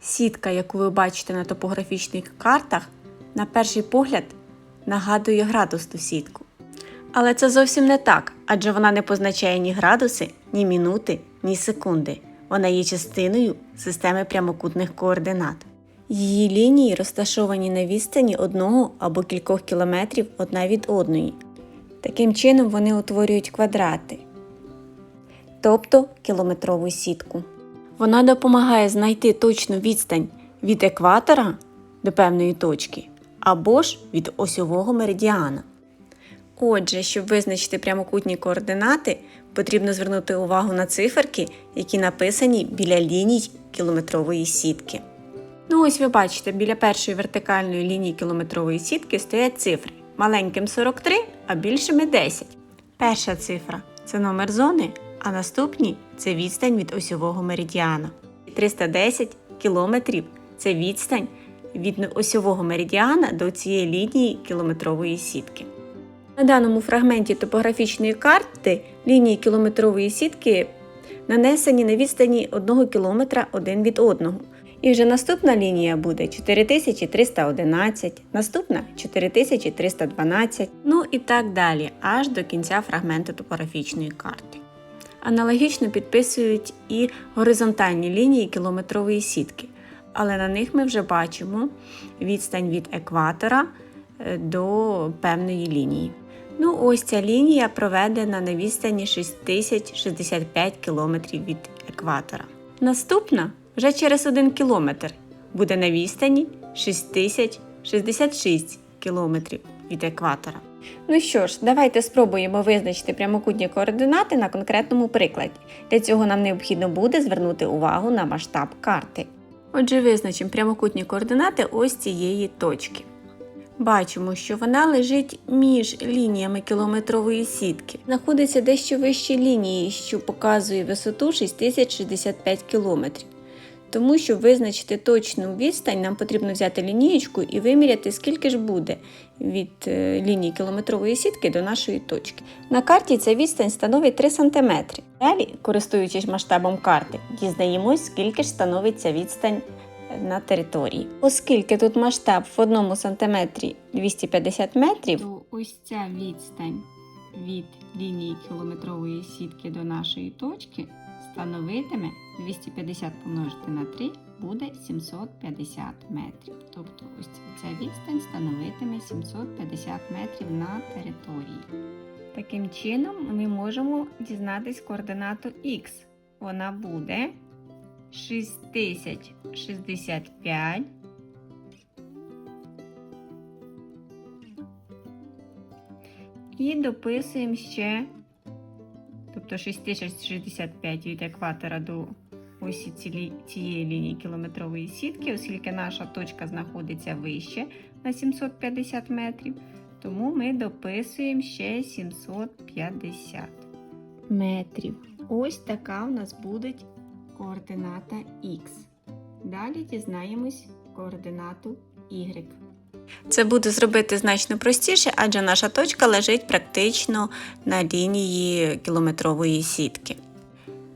Сітка, яку ви бачите на топографічних картах, на перший погляд нагадує градусну сітку. Але це зовсім не так, адже вона не позначає ні градуси, ні мінути, ні секунди. Вона є частиною системи прямокутних координат. Її лінії розташовані на відстані одного або кількох кілометрів одна від одної. Таким чином вони утворюють квадрати, тобто кілометрову сітку. Вона допомагає знайти точну відстань від екватора до певної точки або ж від осьового меридіана. Отже, щоб визначити прямокутні координати, потрібно звернути увагу на циферки, які написані біля ліній кілометрової сітки. Ну, ось ви бачите, біля першої вертикальної лінії кілометрової сітки стоять цифри. Маленьким 43, а більшими 10. Перша цифра це номер зони, а наступні це відстань від осьового меридіана. 310 кілометрів це відстань від осьового меридіана до цієї лінії кілометрової сітки. На даному фрагменті топографічної карти лінії кілометрової сітки нанесені на відстані 1 км один від одного. І вже наступна лінія буде 4311, наступна 4312, ну і так далі, аж до кінця фрагменту топографічної карти. Аналогічно підписують і горизонтальні лінії кілометрової сітки, але на них ми вже бачимо відстань від екватора е, до певної лінії. Ну, ось ця лінія проведена на відстані 6065 км від екватора. Наступна вже через 1 км буде на відстані 6066 км від екватора. Ну що ж, давайте спробуємо визначити прямокутні координати на конкретному прикладі. Для цього нам необхідно буде звернути увагу на масштаб карти. Отже, визначимо прямокутні координати ось цієї точки. Бачимо, що вона лежить між лініями кілометрової сітки. Знаходиться дещо вище лінії, що показує висоту 6065 км. Тому, щоб визначити точну відстань, нам потрібно взяти лінієчку і виміряти, скільки ж буде від е, лінії кілометрової сітки до нашої точки. На карті ця відстань становить 3 см. Далі, користуючись масштабом карти, дізнаємось, скільки ж становить ця відстань на території. Оскільки тут масштаб в одному сантиметрі 250 метрів, то ось ця відстань від лінії кілометрової сітки до нашої точки становитиме 250 помножити на 3 буде 750 метрів. Тобто ось ця відстань становитиме 750 метрів на території. Таким чином ми можемо дізнатись координату Х. Вона буде 6065 і дописуємо ще, тобто 6065 від екватора до ось ці- цієї лінії кілометрової сітки, оскільки наша точка знаходиться вище на 750 метрів, тому ми дописуємо ще 750 метрів. Ось така у нас буде координата Х. Далі дізнаємось координату Y. Це буде зробити значно простіше, адже наша точка лежить практично на лінії кілометрової сітки.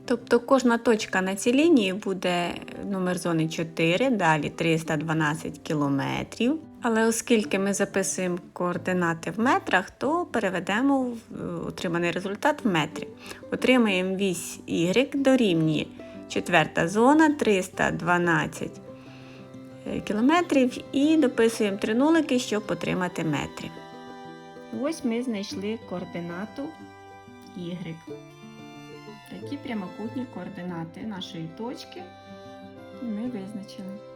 Тобто кожна точка на цій лінії буде номер зони 4, далі 312 кілометрів. Але оскільки ми записуємо координати в метрах, то переведемо в- е, отриманий результат в метрі. Отримаємо вісь Y дорівнює четверта зона 312 е, кілометрів і дописуємо три нулики, щоб отримати метри. Ось ми знайшли координату Y. Такі прямокутні координати нашої точки ми визначили.